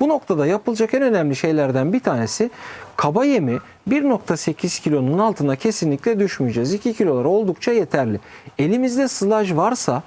Bu noktada yapılacak en önemli şeylerden bir tanesi kaba yemi 1.8 kilonun altına kesinlikle düşmeyeceğiz. 2 kilolar oldukça yeterli. Elimizde sılaj varsa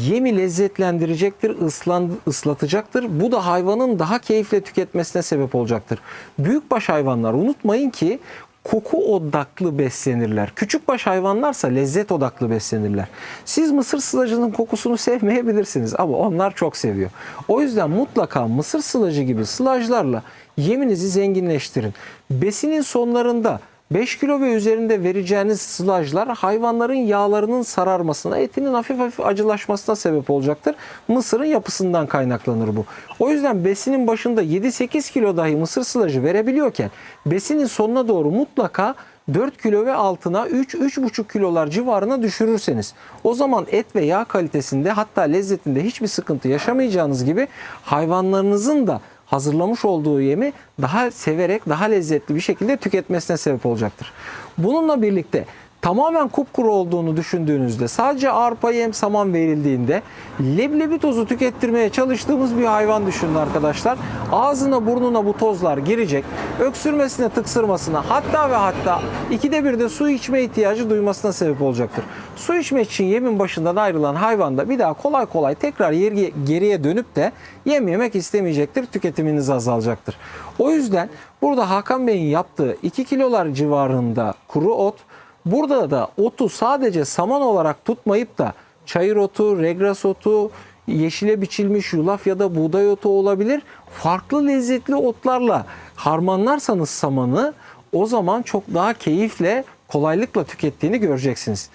yemi lezzetlendirecektir, ıslan, ıslatacaktır. Bu da hayvanın daha keyifle tüketmesine sebep olacaktır. Büyükbaş hayvanlar unutmayın ki koku odaklı beslenirler. Küçükbaş hayvanlarsa lezzet odaklı beslenirler. Siz mısır sılacının kokusunu sevmeyebilirsiniz ama onlar çok seviyor. O yüzden mutlaka mısır sılacı gibi sılajlarla yeminizi zenginleştirin. Besinin sonlarında 5 kilo ve üzerinde vereceğiniz sılajlar hayvanların yağlarının sararmasına, etinin hafif hafif acılaşmasına sebep olacaktır. Mısırın yapısından kaynaklanır bu. O yüzden besinin başında 7-8 kilo dahi mısır sılajı verebiliyorken besinin sonuna doğru mutlaka 4 kilo ve altına 3-3,5 kilolar civarına düşürürseniz o zaman et ve yağ kalitesinde hatta lezzetinde hiçbir sıkıntı yaşamayacağınız gibi hayvanlarınızın da hazırlamış olduğu yemi daha severek, daha lezzetli bir şekilde tüketmesine sebep olacaktır. Bununla birlikte tamamen kupkuru olduğunu düşündüğünüzde sadece arpa yem saman verildiğinde leblebi tozu tükettirmeye çalıştığımız bir hayvan düşünün arkadaşlar. Ağzına burnuna bu tozlar girecek. Öksürmesine tıksırmasına hatta ve hatta ikide bir de su içme ihtiyacı duymasına sebep olacaktır. Su içmek için yemin başından ayrılan hayvan da bir daha kolay kolay tekrar geri- geriye dönüp de yem yemek istemeyecektir. Tüketiminiz azalacaktır. O yüzden burada Hakan Bey'in yaptığı 2 kilolar civarında kuru ot Burada da otu sadece saman olarak tutmayıp da çayır otu, regras otu, yeşile biçilmiş yulaf ya da buğday otu olabilir. Farklı lezzetli otlarla harmanlarsanız samanı o zaman çok daha keyifle, kolaylıkla tükettiğini göreceksiniz.